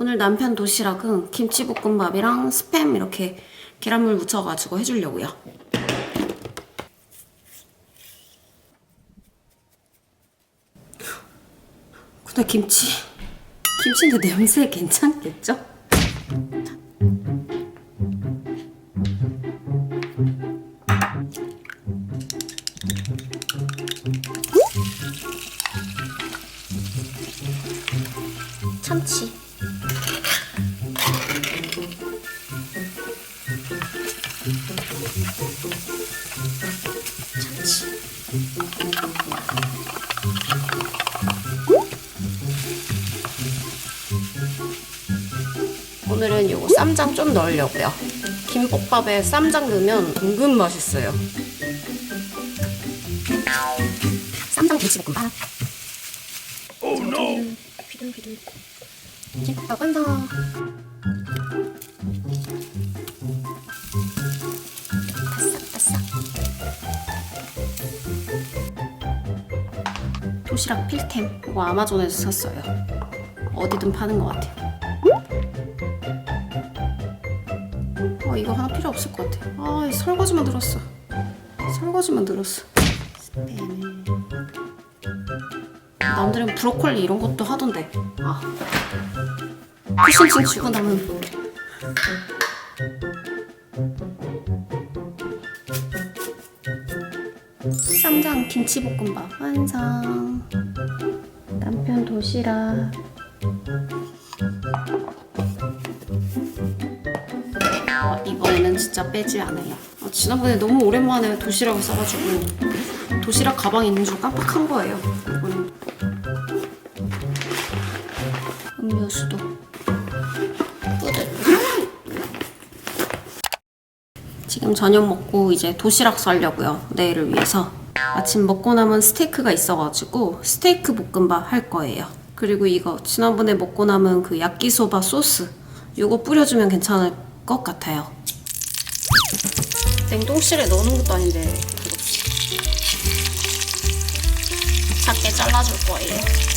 오늘 남편 도시락은 김치볶음밥이랑 스팸 이렇게 계란물 묻혀가지고 해주려고요. 근데 김치 김치인데 냄새 괜찮겠죠? 참치 오늘은 요거 쌈장 좀 넣으려고요. 김밥밥에 쌈장 넣으면 은근 맛있어요. 쌈장 김치볶음밥. Oh no! 비둘비둘. 김밥 완성. 바싹바싹. 도시락 필템. 이거 아마존에서 샀어요. 어디든 파는 것 같아요. 이거 하나 필요 없을 것 같아. 아, 이 설거지만 들었어. 설거지만 들었어. 남들은 브로콜리 이런 것도 하던데. 아. 쿠션층 치고 나면. 쌈장 김치볶음밥 완성. 남편 도시락. 진짜 빼지 않아요. 아, 지난번에 너무 오랜만에 도시락을 싸가지고 도시락 가방 있는 줄 깜빡한 거예요. 이번엔 음료수도. 지금 저녁 먹고 이제 도시락 싸려고요. 내일을 위해서. 아침 먹고 남은 스테이크가 있어가지고 스테이크 볶음밥 할 거예요. 그리고 이거 지난번에 먹고 남은 그 야끼소바 소스 이거 뿌려주면 괜찮을 것 같아요. 냉동실에 넣는 것도 아닌데. 작게 잘라줄 거예요.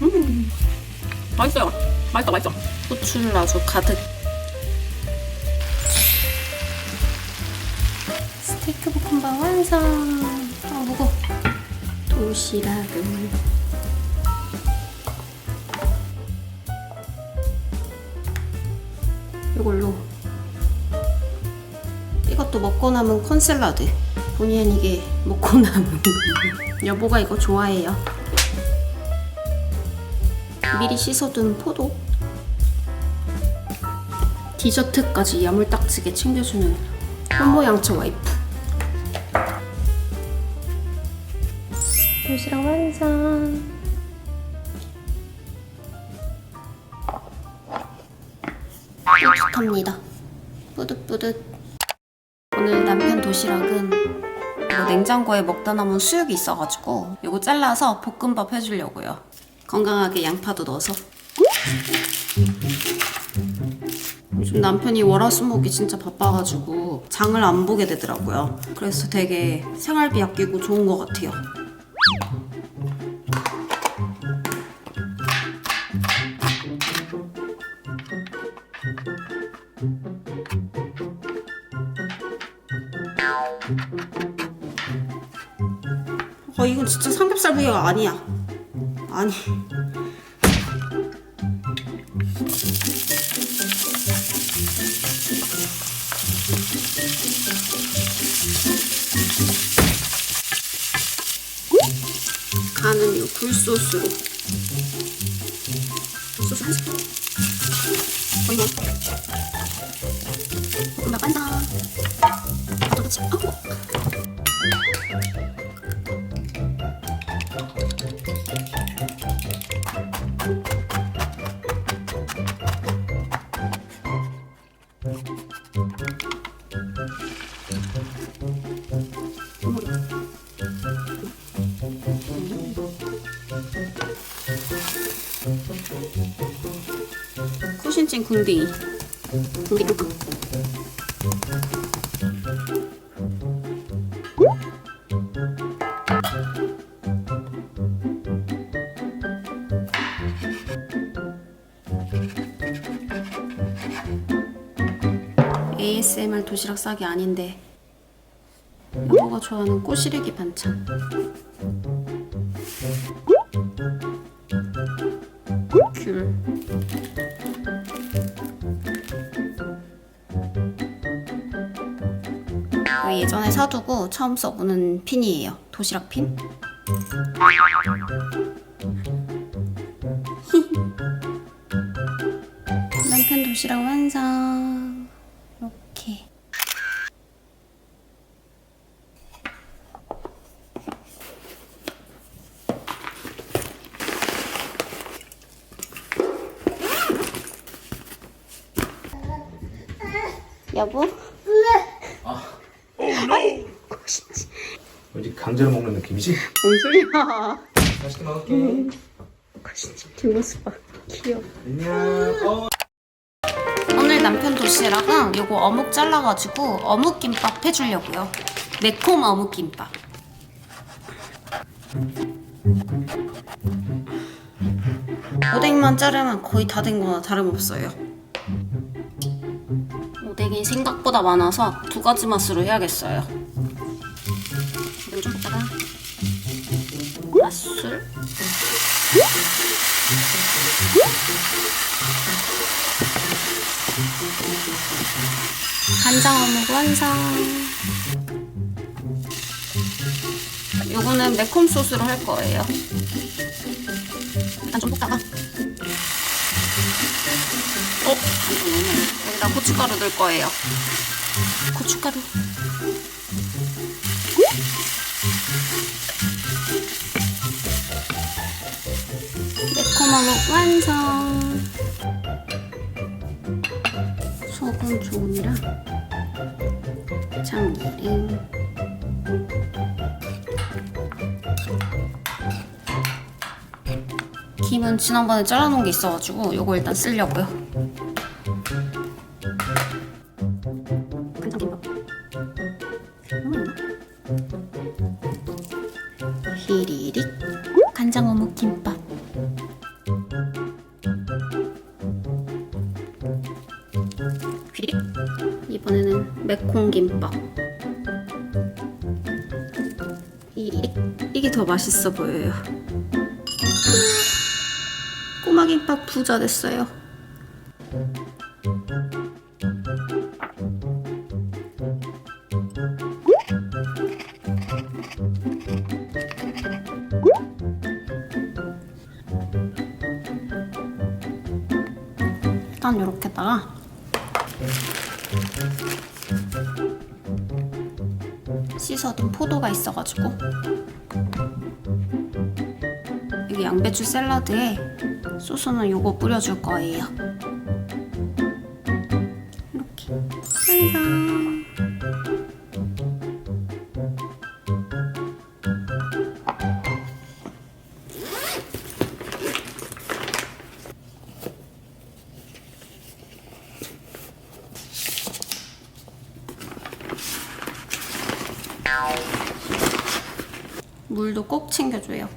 음, 맛있어요. 맛있어, 맛있어. 후추를 아주 가득. 완성. 아 무거. 도시락을. 이걸로 이것도 먹고 남은 콘샐러드. 본의 아니게 먹고 남은. 여보가 이거 좋아해요. 미리 씻어둔 포도. 디저트까지 야물딱지게 챙겨주는 현모양처 와이프. 도시락 완성. 뿌듯합니다. 뿌듯뿌듯. 오늘 남편 도시락은 이거 냉장고에 먹다 남은 수육이 있어가지고 이거 잘라서 볶음밥 해주려고요. 건강하게 양파도 넣어서. 요즘 남편이 월화수목이 진짜 바빠가지고 장을 안 보게 되더라고요. 그래서 되게 생활비 아끼고 좋은 것 같아요. 아 이건 진짜 삼겹살 부위가 아니야. 아니. 간은 이 굴소스로. 찐찐 궁딩이. 궁딩. ASMR 도시락 싸기 아닌데 여보가 좋아하는 꼬시래기 반찬 귤 이거 예전에 사두고 처음 써보는 핀이에요. 도시락 핀? 남편 도시락 완성 이렇게 여보? 왠지 느낌이지? 뭔 소리야 맛있게 먹을게. 뒷모습 봐 귀여워 안녕. 어. 오늘 남편 도시락은 요거 어묵 잘라가지고 어묵 김밥 해주려고요. 매콤 어묵 김밥. 오뎅만 자르면 거의 다 된 거나 다름없어요. 오뎅이 생각보다 많아서 두 가지 맛으로 해야겠어요. 맛술 간장 어묵 완성. 요거는 매콤 소스로 할 거예요. 일단 좀 볶다가. 어? 여기다 고춧가루 넣을 거예요. 고춧가루. 어묵 완성. 소금 조금이랑 참기름 김은 지난번에 잘라놓은 게 있어가지고 요거 일단 쓰려고요 이번에는 매콤 김밥. 휘리릭 이게 더 맛있어 보여요. 꼬마 김밥 부자 됐어요 씻어둔 포도가 있어가지고 여기 양배추 샐러드에 소스는 요거 뿌려줄 거예요. 물도 꼭 챙겨줘요.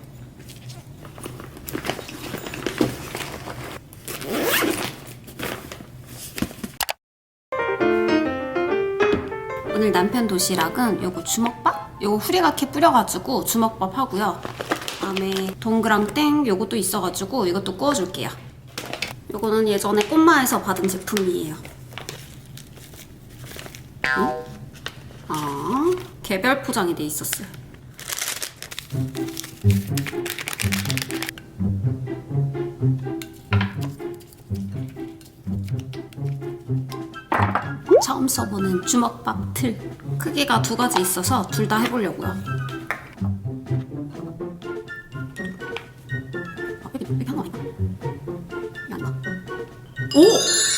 오늘 남편 도시락은 요거 주먹밥? 요거 후리가케 뿌려가지고 주먹밥 하고요. 그다음에 동그랑땡 요것도 있어가지고 이것도 구워줄게요. 요거는 예전에 꽃마에서 받은 제품이에요. 개별 포장이 돼 있었어요. 처음 써보는 주먹밥 틀 크기가 두 가지 있어서 둘 다 해보려고요. 나. 오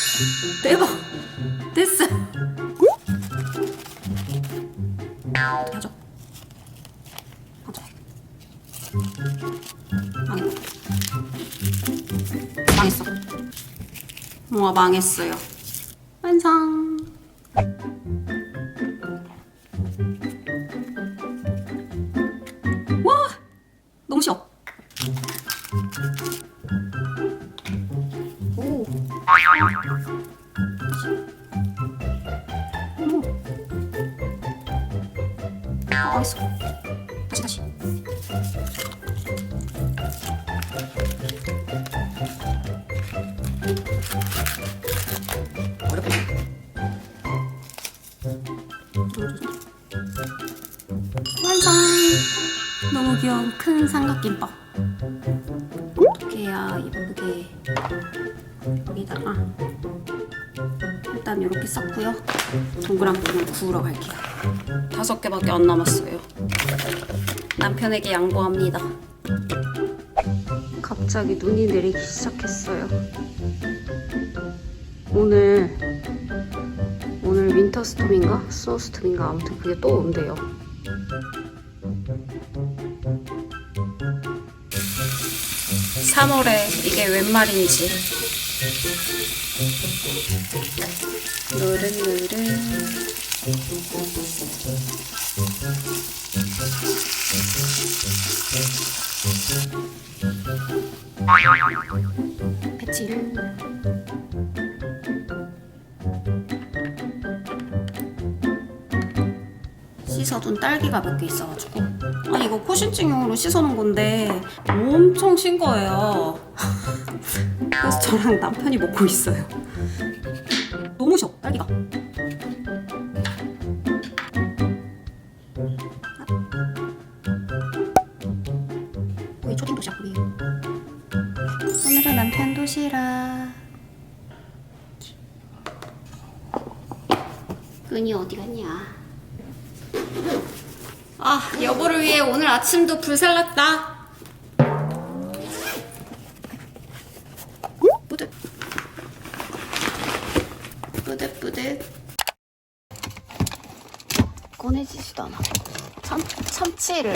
망했어. 뭔가 망했어요. 완성. 귀여운 큰 삼각김밥. 어떻게 해야 예쁘게 여기다가 일단 이렇게 쌌고요. 동그란 부분 구우러 갈게요. 다섯 개밖에 안 남았어요. 남편에게 양보합니다. 갑자기 눈이 내리기 시작했어요. 오늘 오늘 윈터스톰인가 스노스톰인가 아무튼 그게 또 온대요. 삼월에 이게 웬 말인지. 노릇노릇 배치를 씻어둔 딸기가 몇 개 있어가지고 아 이거 코신증용으로 씻어놓은 건데 엄청 신 거예요. 그래서 저랑 남편이 먹고 있어요. 너무 셔 딸기가. 거의 초딩 도시락이에요 오늘은 남편 도시락. 끈이 어디 갔냐 아, 여보를 위해 오늘 아침도 불살랐다. 뿌듯. 뿌듯, 뿌듯. 꺼내지지도 않아. 참, 참치를.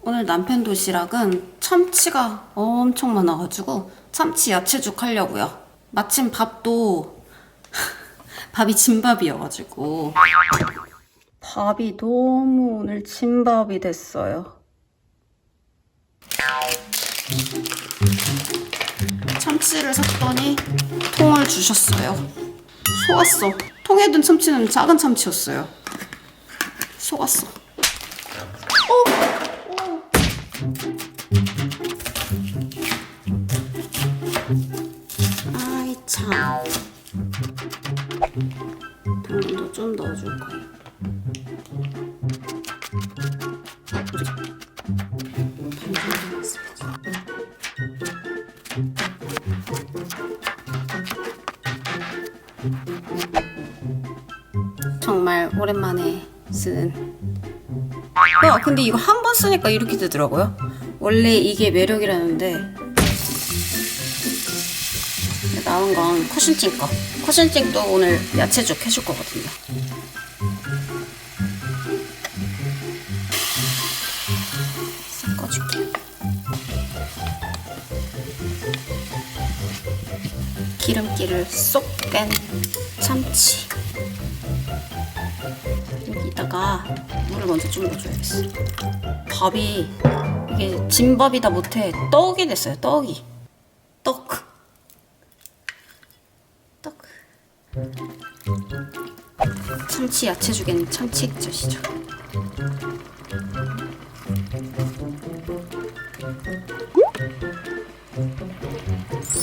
오늘 남편 도시락은 참치가 엄청 많아가지고 참치 야채죽 하려고요. 마침 밥도 밥이 진밥이어가지고 밥이 너무 오늘 진밥이 됐어요. 참치를 샀더니 통을 주셨어요. 속았어. 통에 든 참치는 작은 참치였어요. 속았어. 오! 오! 아이 참. 당근도 좀 넣어줄 거예요. 정말 오랜만에 쓰는. 야, 근데 이거 한 번 쓰니까 이렇게 되더라고요. 원래 이게 매력이라는데. 나온 건 쿠션찡 거. 쿠션찡도 오늘 야채죽 해줄 거거든요. 기름기를 쏙 뺀 참치. 여기다가 물을 먼저 좀 넣어줘야겠어. 밥이 이게 진밥이다 못해 떡이 됐어요. 떡이. 떡. 떡. 참치 야채죽에는 참치 액젓이죠.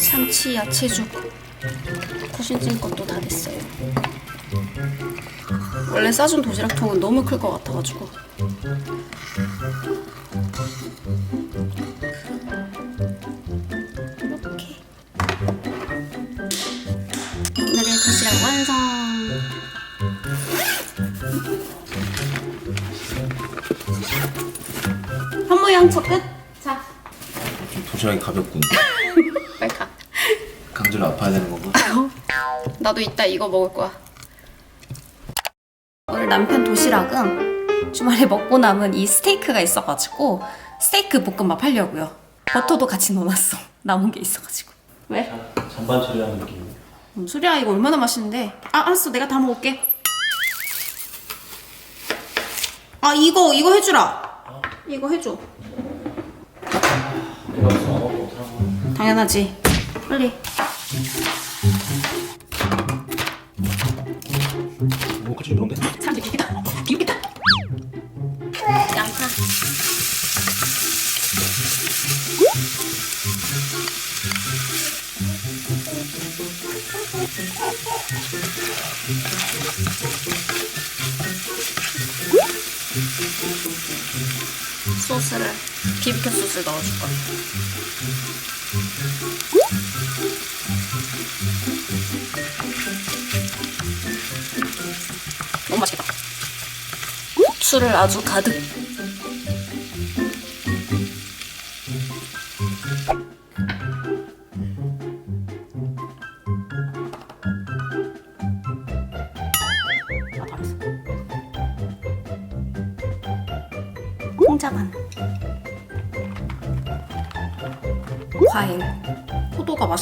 참치 야채죽 코신진 것도 다 됐어요. 원래 싸준 도시락통은 너무 클 것 같아가지고 이렇게 오늘의 도시락 완성. 현모양처 끝. 자, 도시락이 가볍군. 빨리 가. 강제로 아파야 되는 거고. 나도 이따 이거 먹을 거야. 오늘 남편 도시락은 주말에 먹고 남은 이 스테이크가 있어가지고 스테이크 볶음밥 하려고요. 버터도 같이 넣어놨어. 남은 게 있어가지고. 왜? 잔반 처리하는 느낌. 뭔 소리야 이거 얼마나 맛있는데 아 알았어 내가 다 먹을게 아 이거 이거 해주라 이거 해줘 내가 무슨 당연하지 빨리 너무 맛있겠다. 고추를 아주 가득.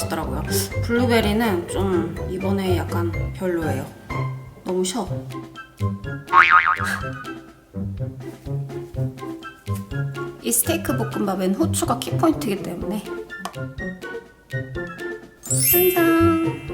맛있더라고요. 블루베리는 좀 이번에 약간 별로예요. 너무 셔. 이 스테이크 볶음밥엔 후추가 키포인트이기 때문에 한상